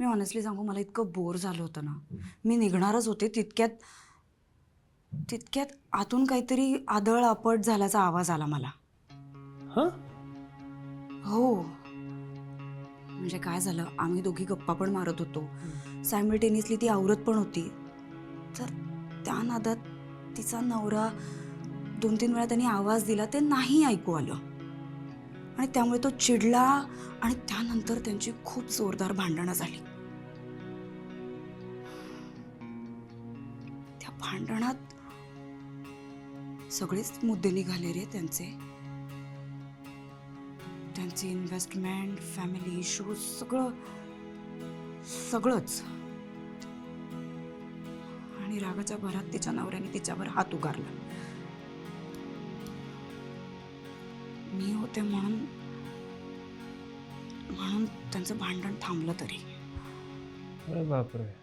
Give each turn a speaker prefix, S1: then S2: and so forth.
S1: Me honestly सांगू मला इतकं बोर झालं होतं ना. मी निघणारच होते तितक्यात तितक्यात आतून काहीतरी आदळ आपट झाल्याचा आवाज आला मला.
S2: हां?
S1: हो. म्हणजे काय झालं आम्ही दोघी गप्पा पण मारत होतो. सायमल्टेनियसली ती आवरत पण होती. तर त्या नादात तिचा नवरा दोन तीन वेळा त्यांनी आवाज दिला ते नाही ऐकू आलं. आणि त्यामुळे तो चिडला आणि त्यानंतर त्यांची खूप जोरदार भांडणं झाली. त्या भांडणात सगळेच मुद्दे निघाले रे त्यांचे. त्यांचे इन्व्हेस्टमेंट फॅमिली इश्यूज सगळं सगळंच. आणि रागाच्या भरात तिच्या नवऱ्याने तिच्यावर हात उगारला. मी होते म्हणून म्हणून त्यांचं भांडण थांबलं तरी.
S2: अरे बापरे.